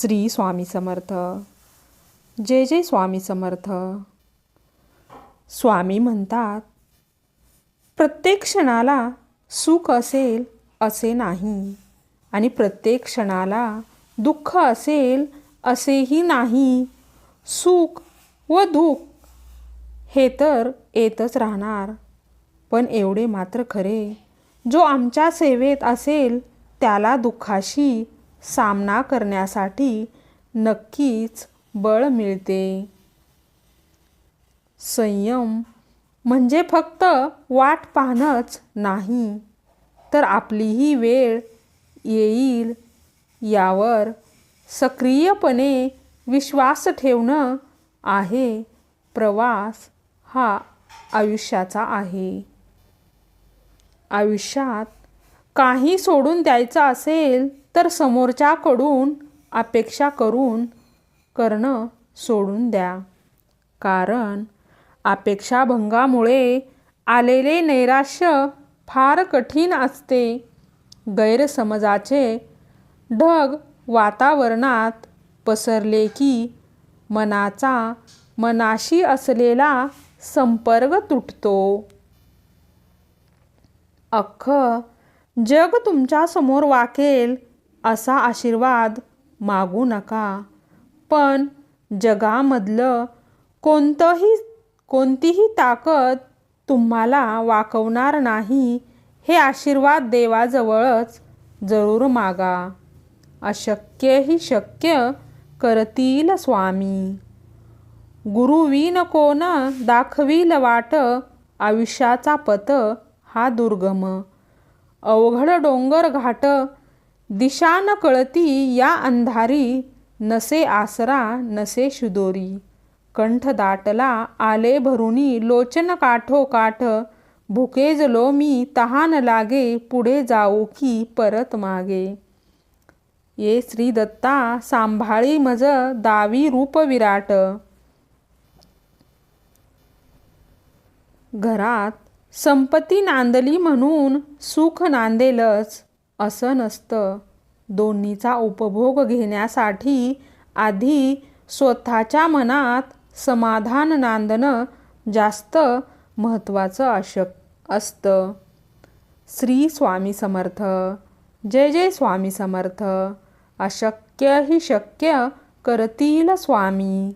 श्री स्वामी समर्थ. जय जय स्वामी समर्थ. स्वामी म्हणतात प्रत्येक क्षणाला सुख असेल असे नाही. आणि प्रत्येक क्षणाला दुःख असेल असेही नाही. सुख व दुःख हे तर येतच राहणार. पण एवढे मात्र खरे जो आमच्या सेवेत असेल त्याला दुःखाशी सामना करण्यासाठी नक्कीच बळ मिळते. संयम म्हणजे फक्त वाट पाहणंच नाही तर आपलीही वेळ येईल यावर सक्रियपणे विश्वास ठेवणं आहे. प्रवास हा आयुष्याचा आहे. आयुष्यात काही सोडून द्यायचं असेल तर समोरच्याकडून अपेक्षा करून करणं सोडून द्या. कारण अपेक्षाभंगामुळे आलेले नैराश्य फार कठीण असते. गैरसमजाचे ढग वातावरणात पसरले की मनाचा मनाशी असलेला संपर्क तुटतो. अख्खं जग तुमच्यासमोर वाकेल असा आशीर्वाद मागू नका. पण जगामधलं कोणतंही कोणतीही ताकद तुम्हाला वाकवणार नाही हे आशीर्वाद देवाजवळच जरूर मागा. अशक्य ही शक्य करतील स्वामी. गुरुवीन कोण दाखवील वाट आयुष्याचा पत हा दुर्गम. अवघड डोंगर घाट दिशा न कळती या अंधारी नसे आसरा नसे शुदोरी कंठ दाटला आले भरुनी लोचन काठो काठ भुकेजलो मी तहान लागे पुढे जाऊ की परत मागे. ये श्री दत्ता सांभाळी मज दावी रूप विराट. घरात संपत्ती नांदली म्हणून सुख नांदेलच असं नसतं. दोन्हीचा उपभोग घेण्यासाठी आधी स्वतःच्या मनात समाधान नांदणं जास्त महत्त्वाचं अशक असतं. श्री स्वामी समर्थ. जय जय स्वामी समर्थ. अशक्य ही शक्य करतील स्वामी.